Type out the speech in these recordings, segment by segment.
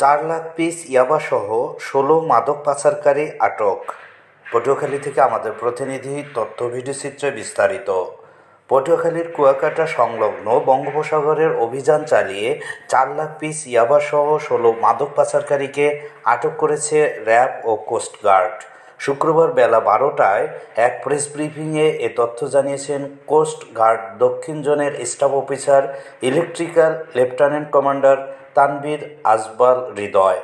চার লাখ পিস ইয়াবাসহ ষোলো মাদক পাচারকারী আটক। পটুয়াখালী থেকে আমাদের প্রতিনিধি তথ্য ভিডিওচিত্রে বিস্তারিত। পটুয়াখালীর কুয়াকাটা সংলগ্ন বঙ্গোপসাগরের অভিযান চালিয়ে চার লাখ পিস ইয়াবাসহ ষোলো মাদক পাচারকারীকে আটক করেছে র্যাব ও কোস্টগার্ড শুক্রবার বেলা বারোটায় এক প্রেস ব্রিফিংয়ে এ তথ্য জানিয়েছেন কোস্ট গার্ড দক্ষিণ জোনের staff officer, electrical lieutenant commander Tanvir Azbal Hridoy.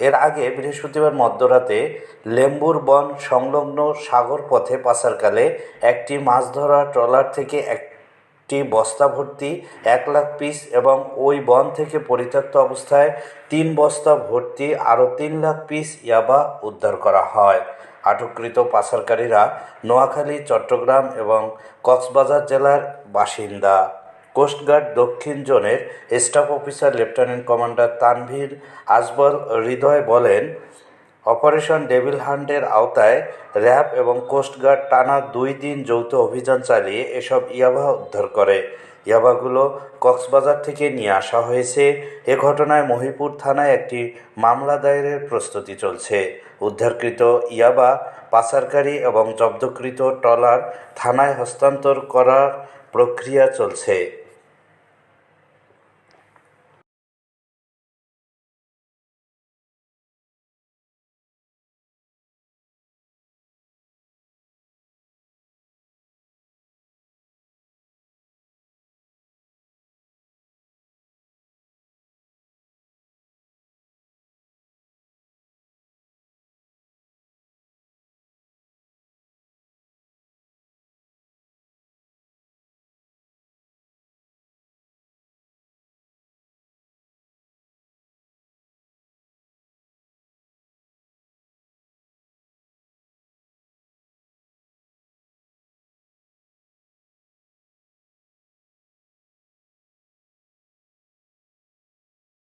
এর আগে বৃহস্পতিবার মধ্যরাতে লেম্বুর বন সংলগ্ন সাগর পথে পাচারকালে একটি মাছ ধরা ট্রলার থেকে একটি বস্তা ভর্তি এক লাখ পিস এবং ওই বন থেকে পরিত্যক্ত অবস্থায় তিন বস্তা ভর্তি আরও তিন লাখ পিস ইয়াবা উদ্ধার করা হয়। আটককৃত পাচারকারীরা নোয়াখালী, চট্টগ্রাম এবং কক্সবাজার জেলার বাসিন্দা। কোস্টগার্ড দক্ষিণ জোনের staff officer lieutenant commander Tanvir Azbal Hridoy বলেন, অপারেশন ডেভিল হান্টের আওতায় র্যাব এবং কোস্টগার্ড টানা দুই দিন যৌথ অভিযান চালিয়ে এসব ইয়াবা উদ্ধার করে। ইয়াবাগুলো কক্সবাজার থেকে নিয়ে আসা হয়েছে। এ ঘটনায় মহিপুর থানায় একটি মামলা দায়েরের প্রস্তুতি চলছে। উদ্ধারকৃত ইয়াবা, পাচারকারী এবং জব্দকৃত ট্রলার থানায় হস্তান্তর করার প্রক্রিয়া চলছে।